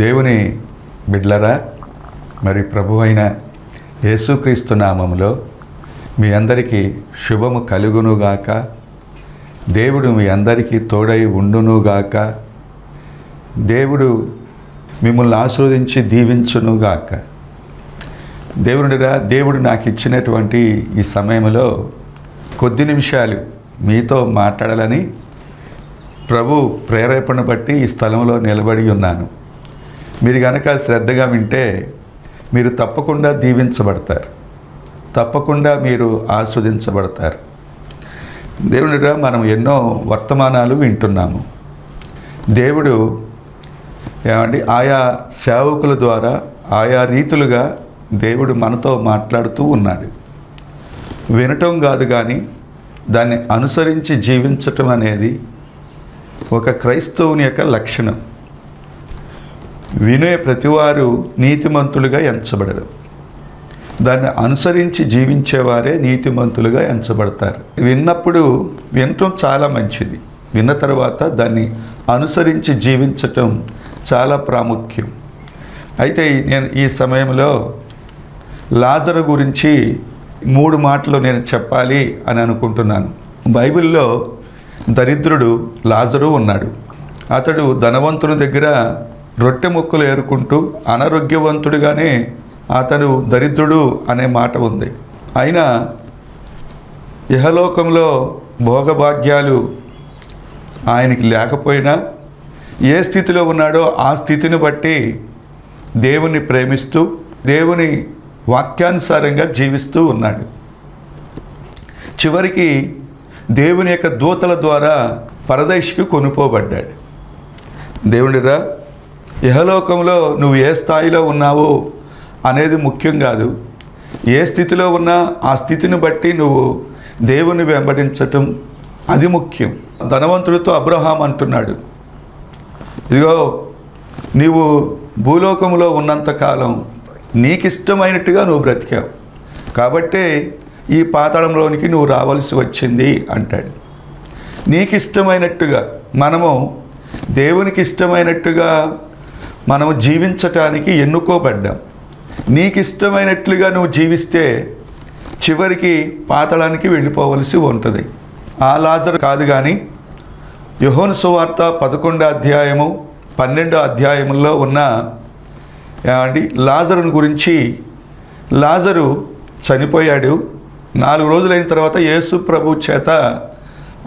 దేవుని బిడ్లరా మరి ప్రభు అయిన యేసుక్రీస్తు నామంలో మీ అందరికీ శుభము కలుగునుగాక దేవుడు మీ అందరికీ తోడై ఉండునుగాక దేవుడు మిమ్మల్ని ఆస్వాదించి దీవించునుగాక దేవుడిరా దేవుడు నాకు ఇచ్చినటువంటి ఈ సమయంలో కొద్ది నిమిషాలు మీతో మాట్లాడాలని ప్రభు ప్రేరేపణ బట్టి ఈ స్థలంలో నిలబడి ఉన్నాను. మీరు కనుక శ్రద్ధగా వింటే మీరు తప్పకుండా దీవించబడతారు. తప్పకుండా మీరు ఆస్వాదించబడతారు. దేవునిరా మనం ఎన్నో వర్తమానాలు వింటున్నాము. దేవుడు ఏమండి ఆయా సేవకుల ద్వారా ఆయా రీతులుగా దేవుడు మనతో మాట్లాడుతూ ఉన్నాడు. వినటం కాదు కానీ దాన్ని అనుసరించి జీవించటం అనేది ఒక క్రైస్తవుని యొక్క లక్షణం. వినే ప్రతివారు నీతిమంతులుగా ఎంచబడరు. దాన్ని అనుసరించి జీవించేవారే నీతిమంతులుగా ఎంచబడతారు. విన్నప్పుడు వినటం చాలా మంచిది. విన్న తర్వాత దాన్ని అనుసరించి జీవించటం చాలా ప్రాముఖ్యం. అయితే నేను ఈ సమయంలో లాజరు గురించి మూడు మాటలు నేను చెప్పాలి అని అనుకుంటున్నాను. బైబిల్లో దరిద్రుడు లాజరు ఉన్నాడు. అతడు ధనవంతుని దగ్గర రొట్టె ముక్కలు ఏరుకుంటూ అనారోగ్యవంతుడిగానే అతడు దరిద్రుడు అనే మాట ఉంది. అయినా ఇహలోకంలో భోగభాగ్యాలు ఆయనకి లేకపోయినా ఏ స్థితిలో ఉన్నాడో ఆ స్థితిని బట్టి దేవుని ప్రేమిస్తూ దేవుని వాక్యానుసారంగా జీవిస్తూ ఉన్నాడు. చివరికి దేవుని యొక్క దూతల ద్వారా పరదేశికి కొనుపోబడ్డాడు. దేవుడిరా ఇహలోకంలో నువ్వు ఏ స్థాయిలో ఉన్నావో అనేది ముఖ్యం కాదు. ఏ స్థితిలో ఉన్నా ఆ స్థితిని బట్టి నువ్వు దేవుని వెంబడించటం అది ముఖ్యం. ధనవంతుడితో అబ్రహాం అంటున్నాడు. ఇదిగో నీవు భూలోకంలో ఉన్నంతకాలం నీకిష్టమైనట్టుగా నువ్వు బ్రతికావు. కాబట్టే ఈ పాతాళంలోనికి నువ్వు రావాల్సి వచ్చింది అంటాడు. నీకు ఇష్టమైనట్టుగా మనము దేవునికి ఇష్టమైనట్టుగా మనము జీవించటానికి ఎన్నుకోబడ్డాం. నీకు ఇష్టమైనట్లుగా నువ్వు జీవిస్తే చివరికి పాతళానికి వెళ్ళిపోవలసి ఉంటుంది. ఆ లాజరు కాదు కానీ యుహోన్ సువార్త పదకొండో అధ్యాయము పన్నెండో అధ్యాయముల్లో ఉన్న అండి లాజరుని గురించి లాజరు చనిపోయాడు. నాలుగు రోజులైన తర్వాత యేసు ప్రభు చేత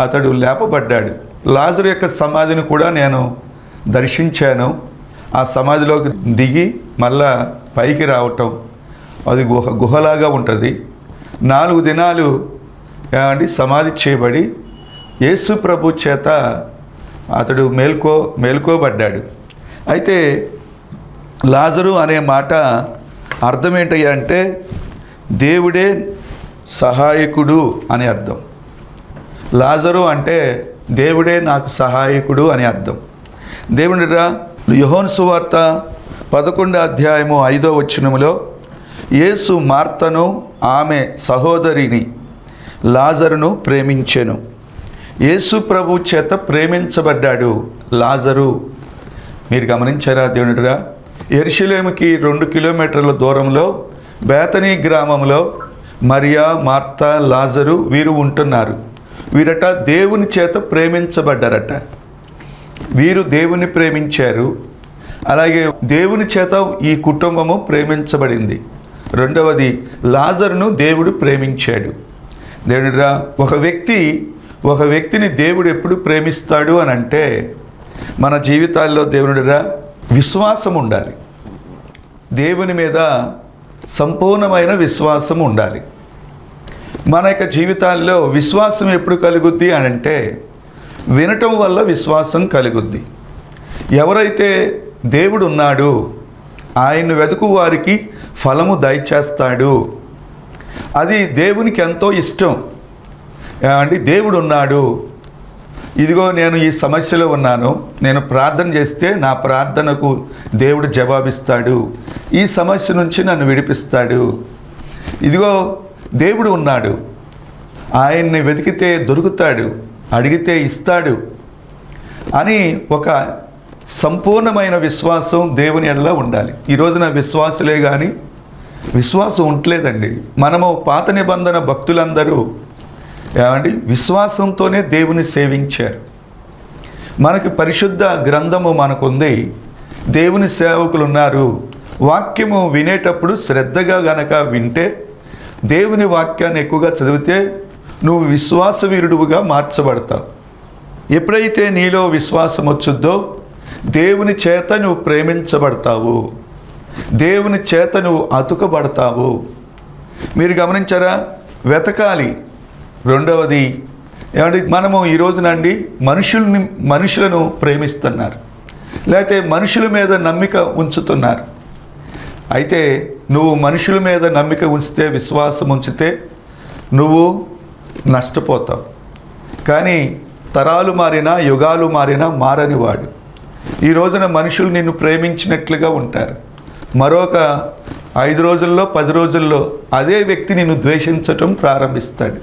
అతడు లేపబడ్డాడు. లాజరు యొక్క సమాధిని కూడా నేను దర్శించాను. ఆ సమాధిలోకి దిగి మళ్ళా పైకి రావటం. అది గుహ గుహలాగా ఉంటుంది. నాలుగు దినాలు ఏమండి సమాధి చేయబడి యేసు ప్రభు చేత అతడు మేల్కో మేల్కోబడ్డాడు. అయితే లాజరు అనే మాట అర్థం ఏంటయ్యా అంటే దేవుడే సహాయకుడు అని అర్థం. లాజరు అంటే దేవుడే నాకు సహాయకుడు అని అర్థం. దేవుడిరా యుహోన్ సువార్త పదకొండో అధ్యాయము ఐదో వచనములో యేసు మార్తను ఆమె సహోదరిని లాజరును ప్రేమించెను. యేసు ప్రభు చేత ప్రేమించబడ్డాడు లాజరు. మీరు గమనించారా దేవునిరా? ఎరుశలేముకి రెండు కిలోమీటర్ల దూరంలో బేతనీ గ్రామంలో మరియా మార్త లాజరు వీరు ఉంటున్నారు. వీరట దేవుని చేత ప్రేమించబడ్డారట. వీరు దేవుని ప్రేమించారు. అలాగే దేవుని చేత ఈ కుటుంబము ప్రేమించబడింది. రెండవది లాజర్ను దేవుడు ప్రేమించాడు. దేవుడిరా ఒక వ్యక్తి ఒక వ్యక్తిని దేవుడు ఎప్పుడు ప్రేమిస్తాడు అని అంటే మన జీవితాల్లో దేవుడిరా విశ్వాసం ఉండాలి. దేవుని మీద సంపూర్ణమైన విశ్వాసం ఉండాలి. మన యొక్క జీవితాల్లో విశ్వాసం ఎప్పుడు కలుగుద్ది అని అంటే వినటం వల్ల విశ్వాసం కలుగుద్ది. ఎవరైతే దేవుడు ఉన్నాడు ఆయన్ను వెతుకు వారికి ఫలము దయచేస్తాడు. అది దేవునికి ఎంతో ఇష్టం. అంటే దేవుడు ఉన్నాడు ఇదిగో నేను ఈ సమస్యలో ఉన్నాను. నేను ప్రార్థన చేస్తే నా ప్రార్థనకు దేవుడు జవాబిస్తాడు. ఈ సమస్య నుంచి నన్ను విడిపిస్తాడు. ఇదిగో దేవుడు ఉన్నాడు. ఆయన్ని వెతికితే దొరుకుతాడు. అడిగితే ఇస్తాడు అని ఒక సంపూర్ణమైన విశ్వాసం దేవుని ఎడలా ఉండాలి. ఈ రోజున విశ్వాసులే కానీ విశ్వాసం ఉండలేదండి మనము పాత నిబంధన భక్తులందరూ ఏమండి? విశ్వాసంతోనే దేవుని సేవించారు. మనకి పరిశుద్ధ గ్రంథము మనకుంది. దేవుని సేవకులు ఉన్నారు వాక్యము వినేటప్పుడు శ్రద్ధగా గనక వింటే దేవుని వాక్యాన్ని ఎక్కువగా చదివితే నువ్వు విశ్వాసవీరుడుగా మార్చబడతావు. ఎప్పుడైతే నీలో విశ్వాసం వచ్చుద్దో దేవుని చేత నువ్వు ప్రేమించబడతావు. దేవుని చేత నువ్వు అతుకబడతావు. మీరు గమనించారా? వెతకాలి. రెండవది ఏమంటే మనము ఈ రోజునండి మనుషుల్ని మనుషులను ప్రేమిస్తున్నారు. లేకపోతే మనుషుల మీద నమ్మిక ఉంచుతున్నారు. అయితే నువ్వు మనుషుల మీద నమ్మిక ఉంచితే విశ్వాసం ఉంచితే నువ్వు నష్టపోతావు. కానీ తరాలు మారినా యుగాలు మారినా మారని వాడు ఈ రోజున మనుషులు నిన్ను ప్రేమించినట్లుగా ఉంటారు. మరొక ఐదు రోజుల్లో పది రోజుల్లో అదే వ్యక్తి నిన్ను ద్వేషించటం ప్రారంభిస్తాడు.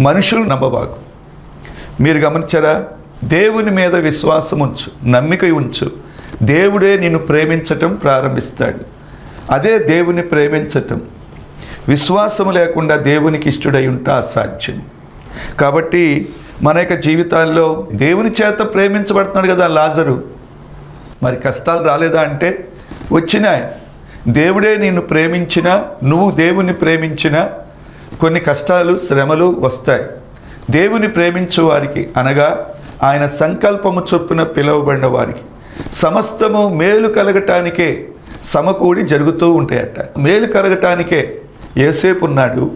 మనుషులు నమ్మబాకు. మీరు గమనించారా? దేవుని మీద విశ్వాసం ఉంచు నమ్మిక ఉంచు. దేవుడే నిన్ను ప్రేమించటం ప్రారంభిస్తాడు. అదే దేవుని ప్రేమించటం. విశ్వాసము లేకుండా దేవునికి ఇష్టడై ఉంటే అసాధ్యం. కాబట్టి మన యొక్క జీవితాల్లో దేవుని చేత ప్రేమించబడుతున్నాడు కదా లాజరు. మరి కష్టాలు రాలేదా అంటే? వచ్చినాయి. దేవుడే నిన్ను ప్రేమించినా నువ్వు దేవుని ప్రేమించినా కొన్ని కష్టాలు శ్రమలు వస్తాయి. దేవుని ప్రేమించు వారికి అనగా ఆయన సంకల్పము చొప్పున పిలువబడిన వారికి. సమస్తము మేలు కలగటానికే సమకూడి జరుగుతూ ఉంటాయట. మేలు కలగటానికే యోసేపు ఉన్నాడు.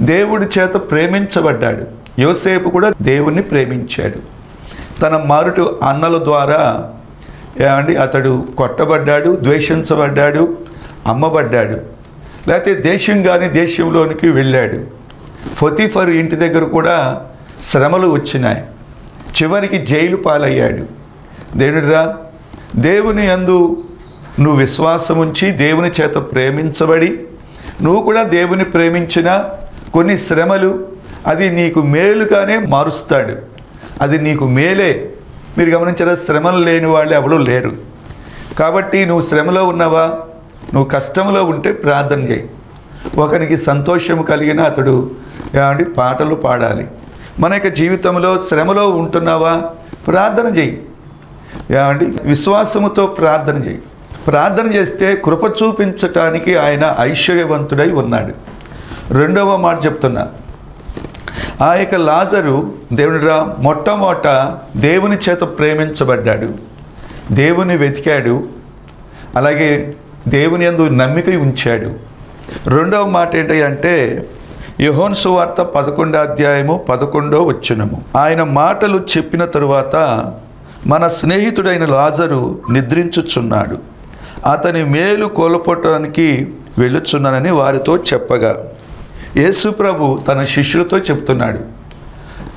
దేవుడి చేత ప్రేమించబడ్డాడు. యోసేపు కూడా దేవుణ్ణి ప్రేమించాడు. తన మారుటు అన్నల ద్వారా ఏమండి అతడు కొట్టబడ్డాడు ద్వేషించబడ్డాడు అమ్మబడ్డాడు. లేకపోతే దేశం కానీ దేశంలోనికి వెళ్ళాడు. ఫొతిఫర్ ఇంటి దగ్గర కూడా శ్రమలు వచ్చినాయి. చివరికి జైలు పాలయ్యాడు. దేవుడిరా దేవుని అందు నువ్వు విశ్వాసం ఉంచి దేవుని చేత ప్రేమించబడి నువ్వు కూడా దేవుని ప్రేమించిన కొన్ని శ్రమలు అది నీకు మేలుగానే మారుస్తాడు. అది నీకు మేలే. మీరు గమనించారా? శ్రమలు లేని వాళ్ళు ఎవరు లేరు. కాబట్టి నువ్వు శ్రమలో ఉన్నావా? నువ్వు కష్టంలో ఉంటే ప్రార్థన చేయి. ఒకరికి సంతోషం కలిగిన అతడు ఏమండి పాటలు పాడాలి. మన యొక్క జీవితంలో శ్రమలో ఉంటున్నావా? ప్రార్థన చేయి. ఏమండి విశ్వాసముతో ప్రార్థన చేయి. ప్రార్థన చేస్తే కృప చూపించటానికి ఆయన ఐశ్వర్యవంతుడై ఉన్నాడు. రెండవ మాట చెప్తున్నా. ఆ యొక్క లాజరు దేవునిరా మొట్టమొదట దేవుని చేత ప్రేమించబడ్డాడు. దేవుని వెతికాడు. అలాగే దేవుని యందు నమ్మిక ఉంచాడు. రెండవ మాట ఏంటి అంటే యహోన్ సువార్త పదకొండో అధ్యాయము పదకొండో వచ్చినము ఆయన మాటలు చెప్పిన తరువాత మన స్నేహితుడైన లాజరు నిద్రించుచున్నాడు. అతని మేలు కోల్పోవటానికి వెళ్ళుచున్నానని వారితో చెప్పగా యేసు ప్రభు తన శిష్యులతో చెప్తున్నాడు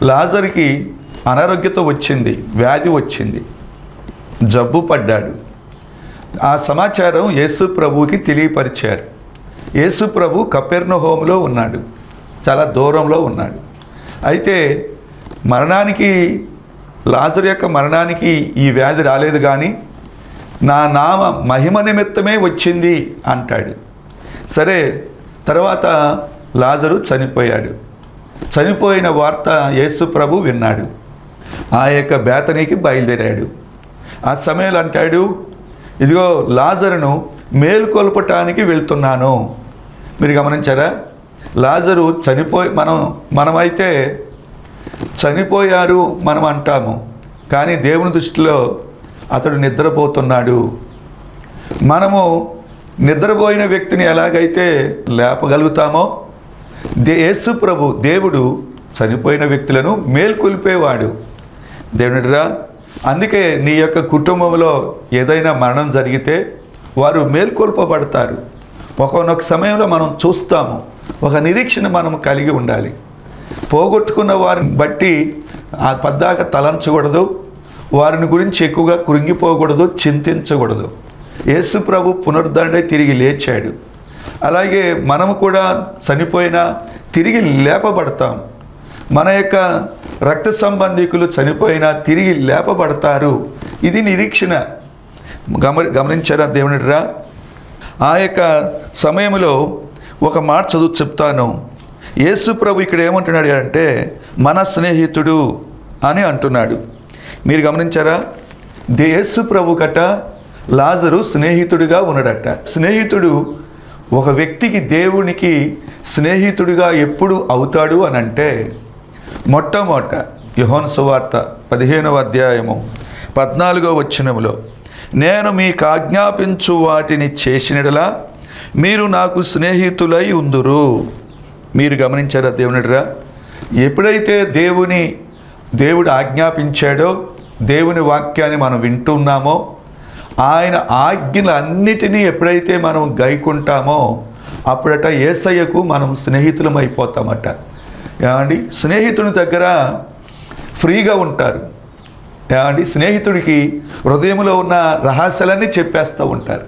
లాజర్కి అనారోగ్యత వచ్చింది వ్యాధి వచ్చింది జబ్బు పడ్డాడు. ఆ సమాచారం యేసు ప్రభువుకి తెలియపరిచారు. యేసు ప్రభు కపెర్నహోములో ఉన్నాడు చాలా దూరంలో ఉన్నాడు. అయితే మరణానికి లాజర్ యొక్క మరణానికి ఈ వ్యాధి రాలేదు కానీ నా నామ మహిమ నిమిత్తమే వచ్చింది అంటాడు. సరే తర్వాత లాజరు చనిపోయాడు. చనిపోయిన వార్త యేసు ప్రభు విన్నాడు. ఆ యొక్క బేతనీకి బయలుదేరాడు. ఆ సమయంలో అంటాడు ఇదిగో లాజరును మేలుకొల్పటానికి వెళ్తున్నాను. మీరు గమనించారా? లాజరు చనిపోయి మనం మనమైతే చనిపోయారు మనం అంటాము కానీ దేవుని దృష్టిలో అతడు నిద్రపోతున్నాడు. మనము నిద్రపోయిన వ్యక్తిని ఎలాగైతే లేపగలుగుతామో దే యేసు ప్రభు దేవుడు చనిపోయిన వ్యక్తులను మేల్కొల్పేవాడు. దేవునిరా అందుకే నీ యొక్క కుటుంబంలో ఏదైనా మరణం జరిగితే వారు మేల్కొల్పబడతారు. ఒకనొక సమయంలో మనం చూస్తాము ఒక నిరీక్షణ మనం కలిగి ఉండాలి. పోగొట్టుకున్న వారిని బట్టి ఆ పద్దాక తలంచకూడదు. వారిని గురించి ఎక్కువగా కృంగిపోకూడదు చింతించకూడదు. యేసు ప్రభు పునరుద్ధరణే తిరిగి లేచాడు. అలాగే మనము కూడా చనిపోయినా తిరిగి లేపబడతాం. మన యొక్క రక్త సంబంధికులు చనిపోయినా తిరిగి లేపబడతారు. ఇది నిరీక్షణ. గమ గమనించారా దేవునిరా? ఆ యొక్క సమయంలో ఒక మాట చదువు చెప్తాను. యేసు ప్రభు ఇక్కడ ఏమంటున్నాడు అంటే మన స్నేహితుడు అని అంటున్నాడు. మీరు గమనించారా? దే యేసు ప్రభు కట లాజరు స్నేహితుడిగా ఉన్నాడట. స్నేహితుడు ఒక వ్యక్తికి దేవునికి స్నేహితుడిగా ఎప్పుడు అవుతాడు అని అంటే మొట్టమొదట యుహోన్ సువార్త పదిహేనవ అధ్యాయము పద్నాలుగో వచ్చినములో నేను మీకు ఆజ్ఞాపించు వాటిని చేసినడలా మీరు నాకు స్నేహితులై ఉందురు. మీరు గమనించారా దేవునిరా ఎప్పుడైతే దేవుని దేవుడు ఆజ్ఞాపించాడో దేవుని వాక్యాన్ని మనం వింటున్నామో ఆయన ఆజ్ఞలన్నిటినీ ఎప్పుడైతే మనం గైకుంటామో అప్పుడట ఏసయ్యకు మనం స్నేహితులం అయిపోతామట ఏమండి? స్నేహితుని దగ్గర ఫ్రీగా ఉంటారు. ఏమండి? స్నేహితుడికి హృదయంలో ఉన్న రహస్యాలన్నీ చెప్పేస్తూ ఉంటారు.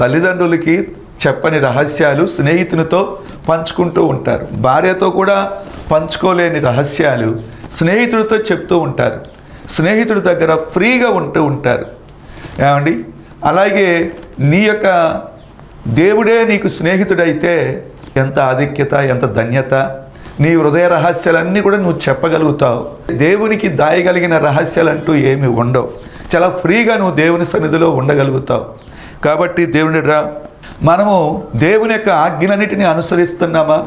తల్లిదండ్రులకి చెప్పని రహస్యాలు స్నేహితునితో పంచుకుంటూ ఉంటారు. భార్యతో కూడా పంచుకోలేని రహస్యాలు స్నేహితుడితో చెప్తూ ఉంటారు. స్నేహితుడి దగ్గర ఫ్రీగా ఉంటూ ఉంటారు. ఏమండి? అలాగే నీ యొక్క దేవుడే నీకు స్నేహితుడైతే ఎంత ఆధిక్యత ఎంత ధన్యత నీ హృదయ రహస్యాలన్నీ కూడా నువ్వు చెప్పగలుగుతావు. దేవునికి దాయగలిగిన రహస్యాలంటూ ఏమి ఉండవు. చాలా ఫ్రీగా నువ్వు దేవుని సన్నిధిలో ఉండగలుగుతావు. కాబట్టి దేవుని రా మనము దేవుని యొక్క ఆజ్ఞలన్నిటిని అనుసరిస్తున్నామా?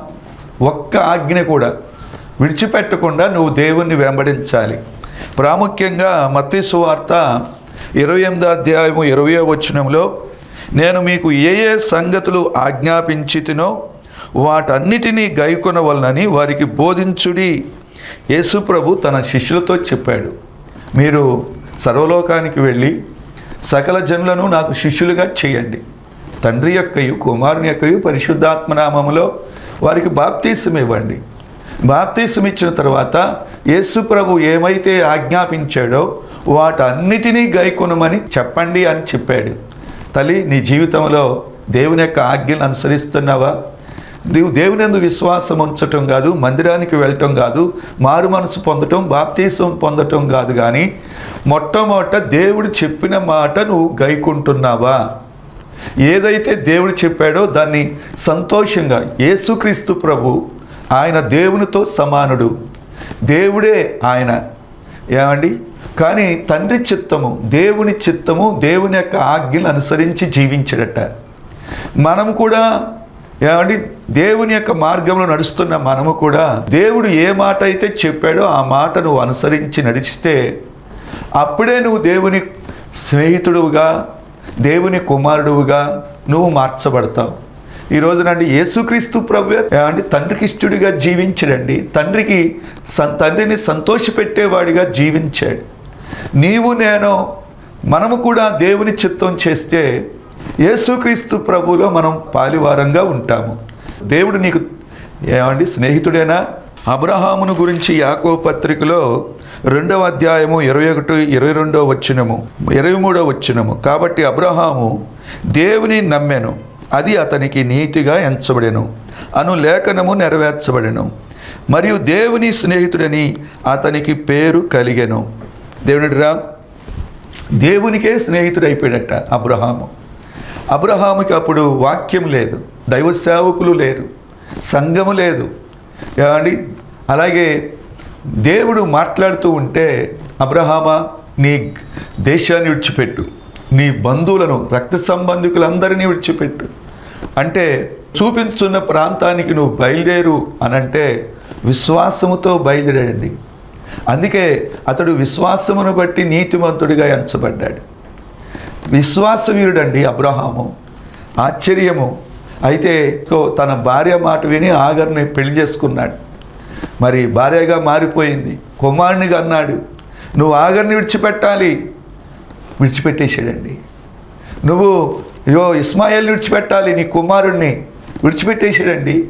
ఒక్క ఆజ్ఞ కూడా విడిచిపెట్టకుండా నువ్వు దేవుణ్ణి వెంబడించాలి. ప్రాముఖ్యంగా మత్తీసు వార్త ఇరవై ఎనిమిదో అధ్యాయము ఇరవయో వచనంలో నేను మీకు ఏ ఏ సంగతులు ఆజ్ఞాపించితినో వాటన్నిటినీ గైకొనవలనని వారికి బోధించుడి యేసుప్రభు తన శిష్యులతో చెప్పాడు. మీరు సర్వలోకానికి వెళ్ళి సకల జనులను నాకు శిష్యులుగా చేయండి. తండ్రి యొక్కయు కుమారుని యొక్కయు పరిశుద్ధాత్మనామములో వారికి బాప్తీసం ఇవ్వండి బాప్తీసం ఇచ్చిన తర్వాత యేసు ప్రభు ఏమైతే ఆజ్ఞాపించాడో వాటన్నిటినీ గైకొనమని చెప్పండి అని చెప్పాడు. తల్లి నీ జీవితంలో దేవుని యొక్క ఆజ్ఞలను అనుసరిస్తున్నావా? నీవు దేవుని ఎందు విశ్వాసం ఉంచటం కాదు మందిరానికి వెళ్ళటం కాదు మారు మనసు పొందటం బాప్తీసం పొందటం కాదు కానీ మొట్టమొదట దేవుడు చెప్పిన మాట నువ్వు గైకుంటున్నావా? ఏదైతే దేవుడు చెప్పాడో దాన్ని సంతోషంగా యేసుక్రీస్తు ప్రభు ఆయన దేవునితో సమానుడు. దేవుడే ఆయన. ఏమండి? కానీ తండ్రి చిత్తము దేవుని చిత్తము దేవుని యొక్క ఆజ్ఞలు అనుసరించి జీవించడట. మనం కూడా ఏమండి? దేవుని యొక్క మార్గంలో నడుస్తున్న మనము కూడా దేవుడు ఏ మాట అయితే చెప్పాడో ఆ మాట నువ్వు అనుసరించి నడిచితే అప్పుడే నువ్వు దేవుని స్నేహితుడుగా దేవుని కుమారుడుగా నువ్వు మార్చబడతావు. ఈ రోజునండి యేసుక్రీస్తు ప్రభు ఏమండి తండ్రికి ఇష్టడిగా జీవించడండి. తండ్రికి తండ్రిని సంతోషపెట్టేవాడిగా జీవించాడు. నీవు నేను మనము కూడా దేవుని చిత్తం చేస్తే యేసుక్రీస్తు ప్రభులో మనం పాలివారంగా ఉంటాము. దేవుడు నీకు ఏమండి స్నేహితుడేనా? అబ్రహామును గురించి యాకో పత్రికలో రెండవ అధ్యాయము ఇరవై ఒకటి ఇరవై రెండో వచ్చినము ఇరవై మూడో వచ్చినము కాబట్టి అబ్రహాము దేవుని నమ్మెను. అది అతనికి నీతిగా ఎంచబడెను. అను లేఖనము నెరవేర్చబడెను. మరియు దేవుని స్నేహితుడని అతనికి పేరు కలిగెను. దేవునిరా దేవునికే స్నేహితుడైపోయాడట అబ్రహాము. అబ్రహాముకి అప్పుడు వాక్యం లేదు దైవ సేవకులు లేరు సంఘము లేదు. ఏమండి? అలాగే దేవుడు మాట్లాడుతూ ఉంటే అబ్రహామా నీ దేశాన్ని విడిచిపెట్టు నీ బంధువులను రక్త సంబంధికులందరినీ విడిచిపెట్టు. అంటే చూపించున్న ప్రాంతానికి నువ్వు బయలుదేరు అనంటే విశ్వాసముతో బయలుదేరండి. అందుకే అతడు విశ్వాసమును బట్టి నీతిమంతుడిగా ఎంచబడ్డాడు. విశ్వాసవీరుడండి అబ్రహాము. ఆశ్చర్యము. అయితే తన భార్య మాట విని ఆగర్ని పెళ్ళి చేసుకున్నాడు. మరి భార్యగా మారిపోయింది. కుమారునిగా అన్నాడు నువ్వు ఆగర్ని విడిచిపెట్టాలి. విడిచిపెట్టేశాడండి. నువ్వు ఇగో ఇస్మాయిల్ని విడిచిపెట్టాలి నీ కుమారుణ్ణి. విడిచిపెట్టేసాడండి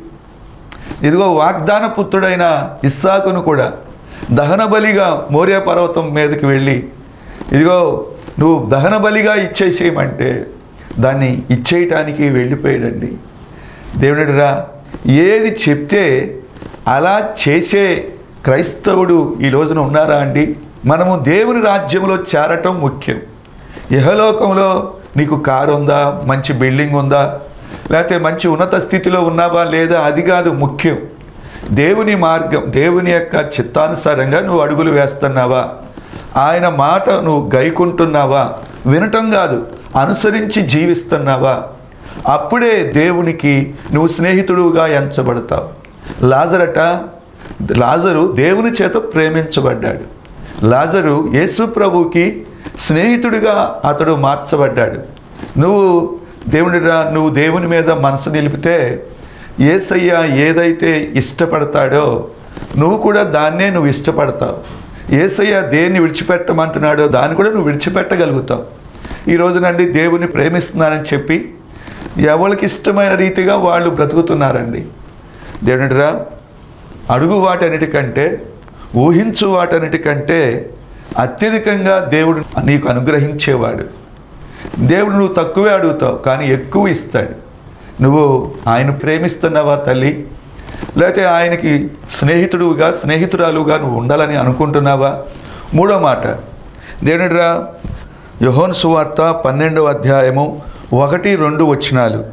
ఇదిగో వాగ్దాన పుత్రుడైన ఇస్సాకును కూడా దహన బలిగా మోర్య పర్వతం మీదకి వెళ్ళి ఇదిగో నువ్వు దహన బలిగా ఇచ్చేసేయమంటే దాన్ని ఇచ్చేయటానికి వెళ్ళిపోయాడండి. దేవుడురా ఏది చెప్తే అలా చేసే క్రైస్తవుడు ఈ రోజున ఉన్నారా అండి? మనము దేవుని రాజ్యంలో చేరటం ముఖ్యం. ఇహలోకంలో నీకు కారు ఉందా? మంచి బిల్డింగ్ ఉందా? లేకపోతే మంచి ఉన్నత స్థితిలో ఉన్నావా లేదా? అది కాదు ముఖ్యం. దేవుని మార్గం దేవుని యొక్క చిత్తానుసారంగా నువ్వు అడుగులు వేస్తున్నావా? ఆయన మాట నువ్వు గైకుంటున్నావా? వినటం కాదు అనుసరించి జీవిస్తున్నావా? అప్పుడే దేవునికి నువ్వు స్నేహితుడుగా ఎంచబడతావు. లాజరట లాజరు దేవుని చేత ప్రేమించబడ్డాడు. లాజరు యేసు ప్రభుకి స్నేహితుడిగా అతడు మార్చబడ్డాడు. నువ్వు దేవునిరా నువ్వు దేవుని మీద మనసు నిలిపితే ఏసయ్య ఏదైతే ఇష్టపడతాడో నువ్వు కూడా దాన్నే నువ్వు ఇష్టపడతావు. ఏసయ్య దేన్ని విడిచిపెట్టమంటున్నాడో దాన్ని కూడా నువ్వు విడిచిపెట్టగలుగుతావు. ఈ రోజునండి దేవుని ప్రేమిస్తున్నానని చెప్పి ఎవరికి ఇష్టమైన రీతిగా వాళ్ళు బ్రతుకుతున్నారండి. దేవునిరా అడుగు వాటన్నిటికంటే ఊహించు వాటన్నిటికంటే అత్యధికంగా దేవుడు నీకు అనుగ్రహించేవాడు. దేవుడు నువ్వు తక్కువే అడుగుతావు కానీ ఎక్కువ ఇస్తాడు. నువ్వు ఆయన ప్రేమిస్తున్నావా తల్లి? లేకపోతే ఆయనకి స్నేహితుడుగా స్నేహితురాలుగా నువ్వు ఉండాలని అనుకుంటున్నావా? మూడో మాట. దేవునిరా యోహోన్ సువార్త పన్నెండవ అధ్యాయము ఒకటి రెండు వచనాలు.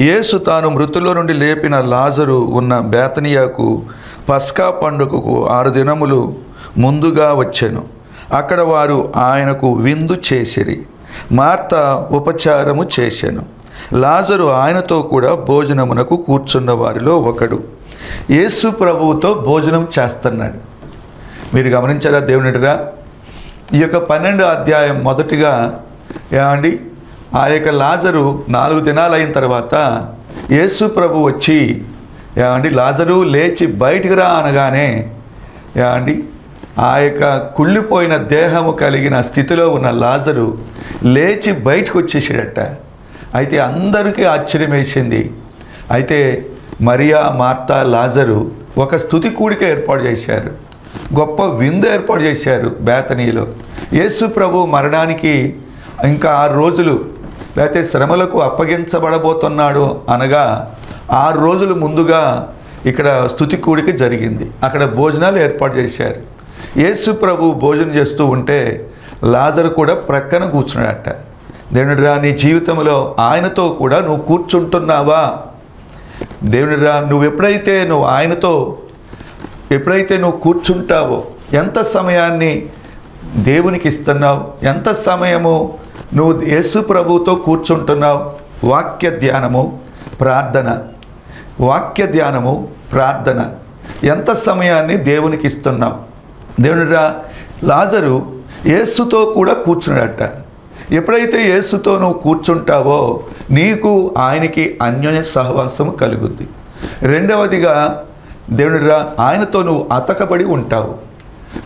యేసు తాను మృతుల్లో నుండి లేపిన లాజరు ఉన్న బేతనియాకు పస్కా పండుగకు ఆరు దినములు ముందుగా వచ్చాను. అక్కడ వారు ఆయనకు విందు చేసిరి. మార్త ఉపచారము చేశాను లాజరు ఆయనతో కూడా భోజనమునకు కూర్చున్న వారిలో ఒకడు. యేసు ప్రభువుతో భోజనం చేస్తున్నాడు. మీరు గమనించారా దేవునిటిరా ఈ యొక్క పన్నెండు అధ్యాయం మొదటిగా ఏమండి? ఆ యొక్క లాజరు నాలుగు దినాలు అయిన తర్వాత యేసు ప్రభు వచ్చి ఏమండి లాజరు లేచి బయటికి రా అనగానే ఏమండి ఆ యొక్క కుళ్ళిపోయిన దేహము కలిగిన స్థితిలో ఉన్న లాజరు లేచి బయటకు వచ్చేసాడట. అయితే అందరికీ ఆశ్చర్యం వేసింది. అయితే మరియా మార్తా లాజరు ఒక స్థుతి కూడిక ఏర్పాటు చేశారు. గొప్ప విందు ఏర్పాటు చేశారు బేతనీలో. యేసు ప్రభు మరణానికి ఇంకా ఆరు రోజులు లేకపోతే శ్రమలకు అప్పగించబడబోతున్నాడు అనగా ఆరు రోజులు ముందుగా ఇక్కడ స్థుతి కూడిక జరిగింది. అక్కడ భోజనాలు ఏర్పాటు చేశారు. యేసు ప్రభు భోజనం చేస్తూ ఉంటే లాజరు కూడా ప్రక్కన కూర్చున్నాడట. దేవునిరా నీ జీవితంలో ఆయనతో కూడా నువ్వు కూర్చుంటున్నావా? దేవునిరా నువ్వు ఎప్పుడైతే నువ్వు ఆయనతో ఎప్పుడైతే నువ్వు కూర్చుంటావో ఎంత సమయాన్ని దేవునికి ఇస్తున్నావు? ఎంత సమయము నువ్వు యేసు ప్రభువుతో కూర్చుంటున్నావు? వాక్య ధ్యానము ప్రార్థన. వాక్య ధ్యానము ప్రార్థన. ఎంత సమయాన్ని దేవునికి ఇస్తున్నావు? దేవునిరా లాజరు యేసుతో కూడా కూర్చున్నాడట. ఎప్పుడైతే యేసుతో నువ్వు కూర్చుంటావో నీకు ఆయనకి అన్యోన్య సహవాసము కలుగుద్ది. రెండవదిగా దేవునిరా ఆయనతో నువ్వు అతకబడి ఉంటావు.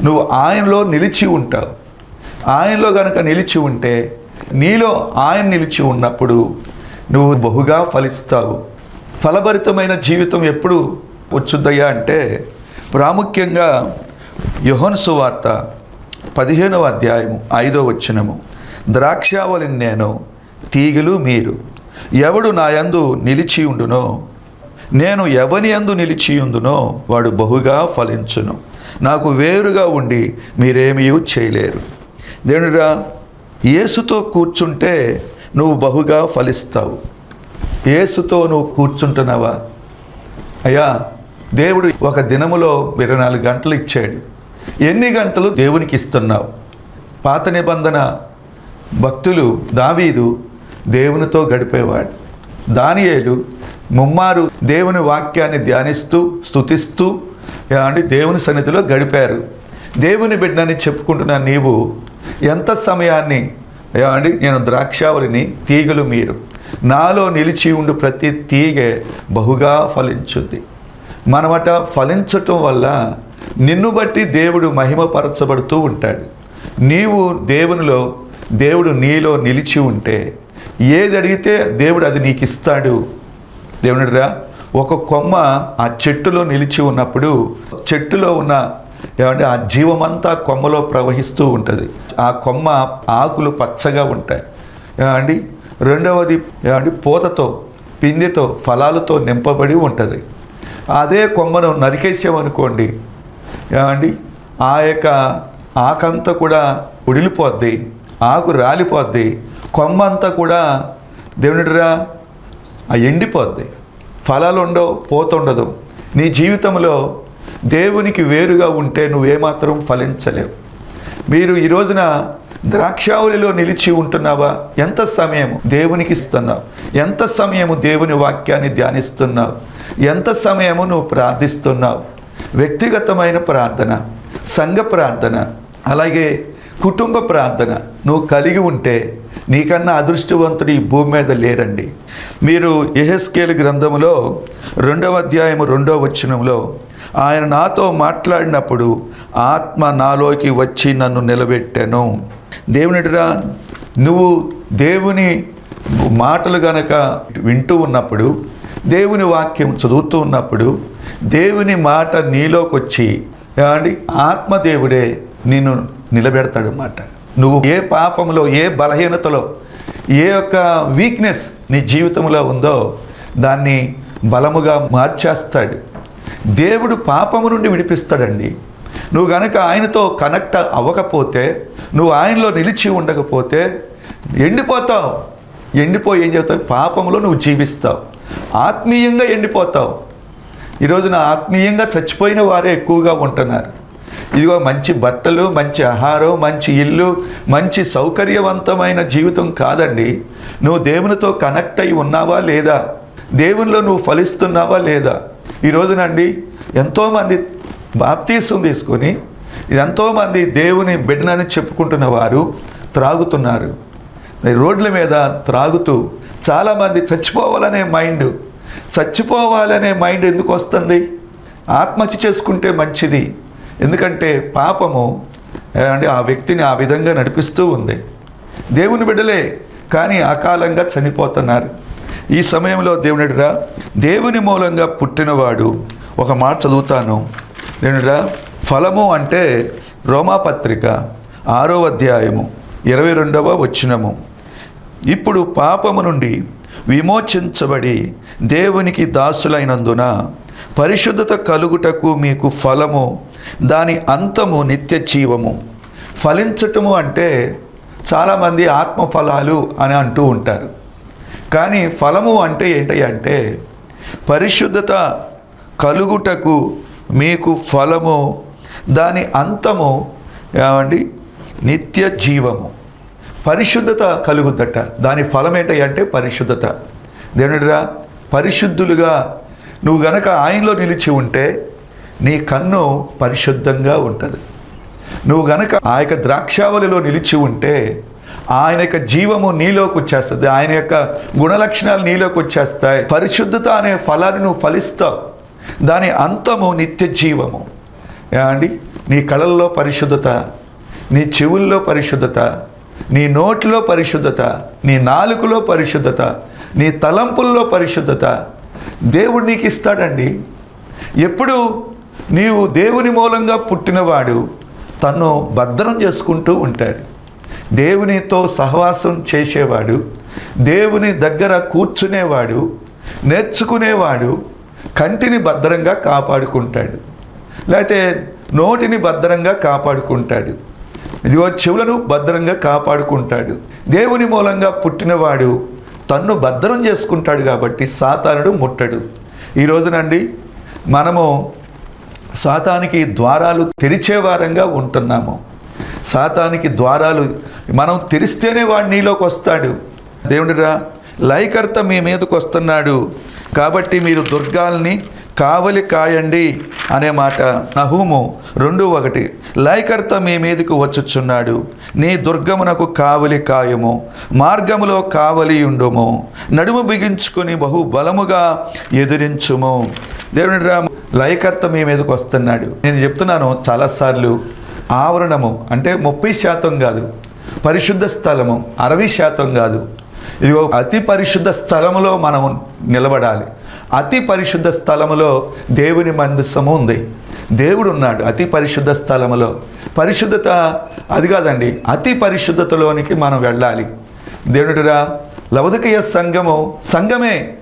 నువ్వు ఆయనలో నిలిచి ఉంటావు. ఆయనలో గనక నిలిచి ఉంటే నీలో ఆయన నిలిచి ఉన్నప్పుడు నువ్వు బహుగా ఫలిస్తావు. ఫలభరితమైన జీవితం ఎప్పుడు వచ్చుద్దయ్యా అంటే ప్రాముఖ్యంగా యోహన్ సువార్త పదిహేనవ అధ్యాయము ఐదో వచ్చినము ద్రాక్షావళిని నేను తీగలు మీరు. ఎవడు నా యందు నిలిచి ఉండునో నేను ఎవని యందు నిలిచి ఉందునో వాడు బహుగా ఫలించును. నాకు వేరుగా ఉండి మీరేమీ చేయలేరు. దేవునిరా యేసుతో కూర్చుంటే నువ్వు బహుగా ఫలిస్తావు. యేసుతో నువ్వు కూర్చుంటున్నావా? అయ్యా దేవుడు ఒక దినములో ఇరవై నాలుగు గంటలు ఇచ్చాడు. ఎన్ని గంటలు దేవునికి ఇస్తున్నావు పాత నిబంధన భక్తులు దావీదు దేవునితో గడిపేవాడు. దానియేలు ముమ్మారు దేవుని వాక్యాన్ని ధ్యానిస్తూ స్తుతిస్తూ అంటే దేవుని సన్నిధిలో గడిపారు. దేవుని బిడ్డని చెప్పుకుంటున్న నీవు ఎంత సమయాన్ని ఏమండి నేను ద్రాక్షావళిని తీగలు మీరు. నాలో నిలిచి ఉండు ప్రతి తీగె బహుగా ఫలించుద్ది. మనమట ఫలించటం వల్ల నిన్ను బట్టి దేవుడు మహిమపరచబడుతూ ఉంటాడు. నీవు దేవునిలో దేవుడు నీలో నిలిచి ఉంటే ఏది అడిగితే దేవుడు అది నీకు ఇస్తాడు దేవునిరా ఒక కొమ్మ ఆ చెట్టులో నిలిచి ఉన్నప్పుడు చెట్టులో ఉన్న ఏమంటే ఆ జీవమంతా కొమ్మలో ప్రవహిస్తూ ఉంటుంది. ఆ కొమ్మ ఆకులు పచ్చగా ఉంటాయి. ఏమండి? రెండవది ఏమండి పూతతో పిండితో ఫలాలతో నింపబడి ఉంటుంది. అదే కొమ్మను నరికేసామనుకోండి ఏమండి? ఆ యొక్క ఆకంతా కూడా ఉడిలిపోద్ది ఆకు రాలిపోద్ది కొమ్మంతా కూడా దేవునిడిరా ఆ ఎండిపోద్ది. ఫలాలు ఉండవు పోతుండదు. నీ జీవితంలో దేవునికి వేరుగా ఉంటే నువ్వేమాత్రం ఫలించలేవు. మీరు ఈ రోజున ద్రాక్షావళిలో నిలిచి ఉంటున్నావా? ఎంత సమయం దేవునికి ఇస్తున్నావు ఎంత సమయము దేవుని వాక్యాన్ని ధ్యానిస్తున్నావు? ఎంత సమయము నువ్వు ప్రార్థిస్తున్నావు? వ్యక్తిగతమైన ప్రార్థన సంఘ ప్రార్థన అలాగే కుటుంబ ప్రార్థన. నువ్వు కలిగి ఉంటే నీకన్నా అదృష్టవంతుడు ఈ భూమి మీద లేరండి. మీరు ఎహెస్కేల్ గ్రంథములో రెండవ అధ్యాయము రెండవ వచనంలో ఆయన నాతో మాట్లాడినప్పుడు ఆత్మ నాలోకి వచ్చి నన్ను నిలబెట్టాను. దేవునిటిరా నువ్వు దేవుని మాటలు గనక వింటూ ఉన్నప్పుడు దేవుని వాక్యం చదువుతూ ఉన్నప్పుడు దేవుని మాట నీలోకి వచ్చి ఏమండి? ఆత్మదేవుడే నిన్ను నిలబెడతాడు అన్నమాట నువ్వు ఏ పాపంలో ఏ బలహీనతలో ఏ యొక్క వీక్నెస్ నీ జీవితంలో ఉందో దాన్ని బలముగా మార్చేస్తాడు. దేవుడు పాపము నుండి విడిపిస్తాడండి. నువ్వు గనక ఆయనతో కనెక్ట్ అవ్వకపోతే నువ్వు ఆయనలో నిలిచి ఉండకపోతే ఎండిపోతావు. ఎండిపోయి ఏం చేస్తావు? పాపంలో నువ్వు జీవిస్తావు. ఆత్మీయంగా ఎండిపోతావు. ఈరోజున ఆత్మీయంగా చచ్చిపోయిన వారే ఎక్కువగా ఉంటున్నారు. ఇదిగో మంచి బట్టలు మంచి ఆహారం మంచి ఇల్లు మంచి సౌకర్యవంతమైన జీవితం కాదండి. నువ్వు దేవునితో కనెక్ట్ అయి ఉన్నావా లేదా? దేవునిలో నువ్వు ఫలిస్తున్నావా లేదా? ఈ రోజునండి ఎంతోమంది బాప్తీసం తీసుకొని ఎంతోమంది దేవుని బిడ్డనని చెప్పుకుంటున్న వారు త్రాగుతున్నారు. రోడ్ల మీద త్రాగుతూ చాలామంది చచ్చిపోవాలనే మైండ్ చచ్చిపోవాలనే మైండ్ ఎందుకు వస్తుంది? ఆత్మహత్య చేసుకుంటే మంచిది. ఎందుకంటే పాపము అంటే ఆ వ్యక్తిని ఆ విధంగా నడిపిస్తూ ఉంది. దేవుని బిడ్డలే కానీ అకాలంగా చనిపోతున్నారు. ఈ సమయంలో దేవునిడిరా దేవుని మూలంగా పుట్టినవాడు ఒక మాట చదువుతాను. దేవునిరా ఫలము అంటే రోమాపత్రిక ఆరో అధ్యాయము ఇరవై రెండవ వచ్చినము ఇప్పుడు పాపము నుండి విమోచించబడి దేవునికి దాసులైనందున పరిశుద్ధత కలుగుటకు మీకు ఫలము దాని అంతము నిత్య జీవము. ఫలించటము అంటే చాలామంది ఆత్మఫలాలు అని అంటూ ఉంటారు. కానీ ఫలము అంటే ఏంటి అంటే పరిశుద్ధత కలుగుటకు మీకు ఫలము దాని అంతము ఏమండి? నిత్య జీవము. పరిశుద్ధత కలుగుద్దట దాని ఫలం ఏంటంటే పరిశుద్ధత. దేవుడిరా పరిశుద్ధులుగా నువ్వు గనక ఆయనలో నిలిచి ఉంటే నీ కన్ను పరిశుద్ధంగా ఉంటుంది. నువ్వు గనక ఆ యొక్క ద్రాక్షావళిలో నిలిచి ఉంటే ఆయన యొక్క జీవము నీలోకి వచ్చేస్తుంది. ఆయన యొక్క గుణలక్షణాలు నీలోకి వచ్చేస్తాయి. పరిశుద్ధత అనే ఫలాన్ని నువ్వు ఫలిస్తావు. దాని అంతము నిత్య జీవము. అండి నీ కళల్లో పరిశుద్ధత నీ చెవుల్లో పరిశుద్ధత నీ నోటిలో పరిశుద్ధత నీ నాలుకలో పరిశుద్ధత నీ తలంపుల్లో పరిశుద్ధత దేవుడు నీకు ఇస్తాడండి ఎప్పుడు నీవు దేవుని మూలంగా పుట్టినవాడు తను భద్రం చేసుకుంటూ ఉంటాడు. దేవునితో సహవాసం చేసేవాడు దేవుని దగ్గర కూర్చునేవాడు నేర్చుకునేవాడు కంటిని భద్రంగా కాపాడుకుంటాడు. లేకపోతే నోటిని భద్రంగా కాపాడుకుంటాడు. ఇదిగో చెవులను భద్రంగా కాపాడుకుంటాడు. దేవుని మూలంగా పుట్టినవాడు తన్ను భద్రం చేసుకుంటాడు కాబట్టి సాతానుడు ముట్టడు. ఈ రోజునండి మనము సాతానికి ద్వారాలు తెరిచేవారంగా ఉంటున్నాము. సాతానికి ద్వారాలు మనం తెరిస్తేనే వాడు నీలోకి వస్తాడు. దేవుడిరా లయకర్త మీ మీదకి వస్తున్నాడు కాబట్టి మీరు దుర్గాల్ని కావలి కాయండి అనే మాట నహూము రెండు ఒకటి. లైకర్త మీ మీదకు వచ్చుచున్నాడు. నీ దుర్గమునకు కావలి కాయము. మార్గములో కావలి ఉండుము. నడుము బిగించుకొని బహు బలముగా ఎదిరించుము. దేవుని రామ లయకర్త మీ మీదకు వస్తున్నాడు. నేను చెప్తున్నాను చాలాసార్లు. ఆవరణము అంటే ముప్పై శాతం కాదు. పరిశుద్ధ స్థలము అరవై శాతం కాదు. ఇదిగో అతి పరిశుద్ధ స్థలములో మనం నిలబడాలి. అతి పరిశుద్ధ స్థలములో దేవుని మందస్సము ఉంది. దేవుడు ఉన్నాడు అతి పరిశుద్ధ స్థలములో. పరిశుద్ధత అది కాదండి అతి పరిశుద్ధతలోనికి మనం వెళ్ళాలి. దేవుడురా లవదకీయ సంఘము సంఘమే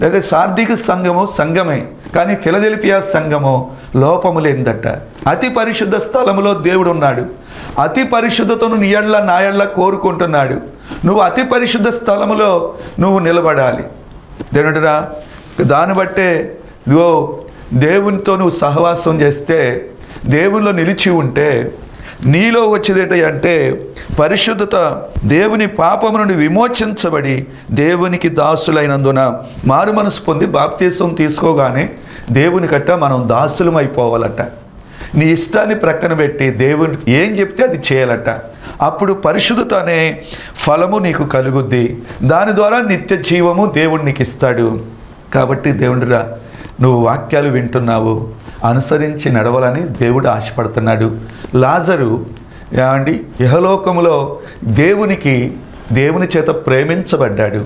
లేదా సార్థిక సంఘము సంఘమే కానీ ఫిలదెలిపియా సంఘము లోపము లేనిదట. అతి పరిశుద్ధ స్థలములో దేవుడు ఉన్నాడు అతి పరిశుద్ధతను నీయళ్ళ నాయళ్ళ నా కోరుకుంటున్నాడు. నువ్వు అతి పరిశుద్ధ స్థలములో నువ్వు నిలబడాలి. దేవుడురా దాన్ని బట్టే ఇదిగో దేవునితో నువ్వు సహవాసం చేస్తే దేవునిలో నిలిచి ఉంటే నీలో వచ్చేది అంటే పరిశుద్ధత దేవుని పాపము నుండి విమోచించబడి దేవునికి దాసులైనందున మారు మనసు పొంది బాప్తీసం తీసుకోగానే దేవుని కట్ట మనం దాసులం అయిపోవాలట. నీ ఇష్టాన్ని ప్రక్కన పెట్టి దేవుని ఏం చెప్తే అది చేయాలట. అప్పుడు పరిశుద్ధత అనే ఫలము నీకు కలుగుద్ది. దాని ద్వారా నిత్య జీవము దేవుడు నీకు ఇస్తాడు. కాబట్టి దేవుడిరా నువ్వు వాక్యాలు వింటున్నావు అనుసరించి నడవాలని దేవుడు ఆశపడుతున్నాడు. లాజరు అండి ఇహలోకములో దేవునికి దేవుని చేత ప్రేమించబడ్డాడు.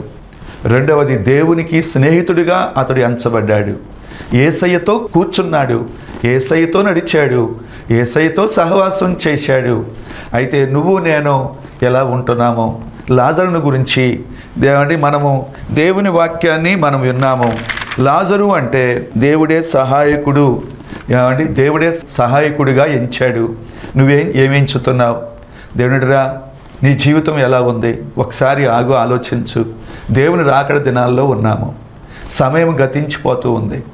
రెండవది దేవునికి స్నేహితుడిగా అతడు ఎంచబడ్డాడు. ఏసయ్యతో కూర్చున్నాడు ఏసయ్యతో నడిచాడు ఏసయ్యతో సహవాసం చేశాడు. అయితే నువ్వు నేను ఎలా ఉంటున్నామో లాజరును గురించి దేవండి మనము దేవుని వాక్యాన్ని మనం విన్నాము. లాజరు అంటే దేవుడే సహాయకుడు. ఏమండి? దేవుడే సహాయకుడిగా ఎంచాడు. నువ్వేం ఏమించుతున్నావు? దేవుడిరా నీ జీవితం ఎలా ఉంది? ఒకసారి ఆగు ఆలోచించు. దేవుని రాకడ దినాల్లో ఉన్నాము. సమయం గతించిపోతూ ఉంది.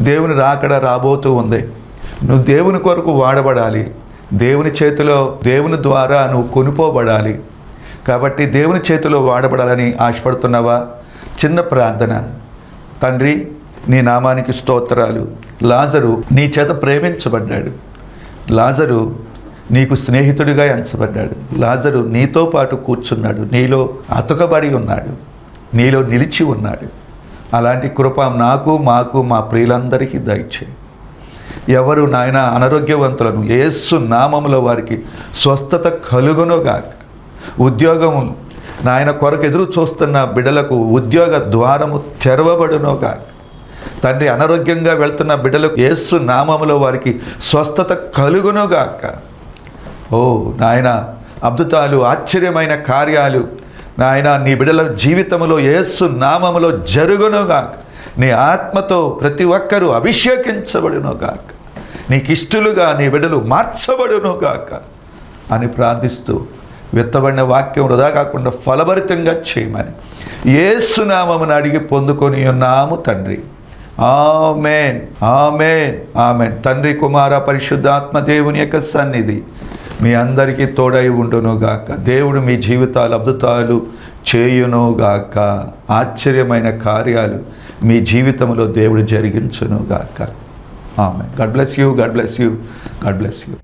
దేవుని రాకడ రాబోతూ ఉంది. నువ్వు దేవుని కొరకు వాడబడాలి. దేవుని చేతిలో దేవుని ద్వారా నువ్వు కొనుపోబడాలి కాబట్టి దేవుని చేతిలో వాడబడాలని ఆశపడుతున్నావా? చిన్న ప్రార్థన. తండ్రి నీ నామానికి స్తోత్రాలు. లాజరు నీ చేత ప్రేమించబడ్డాడు. లాజరు నీకు స్నేహితుడిగా ఎంచబడ్డాడు. లాజరు నీతో పాటు కూర్చున్నాడు. నీలో అతుకబడి ఉన్నాడు. నీలో నిలిచి ఉన్నాడు. అలాంటి కృప నాకు మాకు మా ప్రియులందరికీ దయచే. ఎవరు నాయన అనారోగ్యవంతులను ఏసు నామములో వారికి స్వస్థత కలుగునుగాక. ఉద్యోగము. నాయన కొరకు ఎదురు చూస్తున్న బిడ్డలకు ఉద్యోగ ద్వారము తెరవబడునుగాక. తండ్రి అనారోగ్యంగా వెళ్తున్న బిడ్డలకు యేసు నామములో వారికి స్వస్థత కలుగునుగాక. ఓ నాయన అద్భుతాలు ఆశ్చర్యమైన కార్యాలు నాయన నీ బిడ్డల జీవితంలో యేసు నామములో జరుగునుగాక. నీ ఆత్మతో ప్రతి ఒక్కరూ అభిషేకించబడునుగాక. నీకిష్టులుగా నీ బిడ్డలు మార్చబడునుగాక అని ప్రార్థిస్తూ విత్తబడిన వాక్యం వృధా కాకుండా ఫలభరితంగా చేయమని. ఏసునామమును అడిగి పొందుకొని ఉన్నాము తండ్రి. ఆమెన్. ఆమెన్. ఆమెన్. తండ్రి కుమార పరిశుద్ధాత్మ దేవుని యొక్క సన్నిధి. మీ అందరికీ తోడై ఉండునుగాక. దేవుడు మీ జీవితాలు అద్భుతాలు చేయునుగాక. ఆశ్చర్యమైన కార్యాలు మీ జీవితంలో దేవుడు జరిగించునుగాక. ఆమె God bless you God bless you God bless you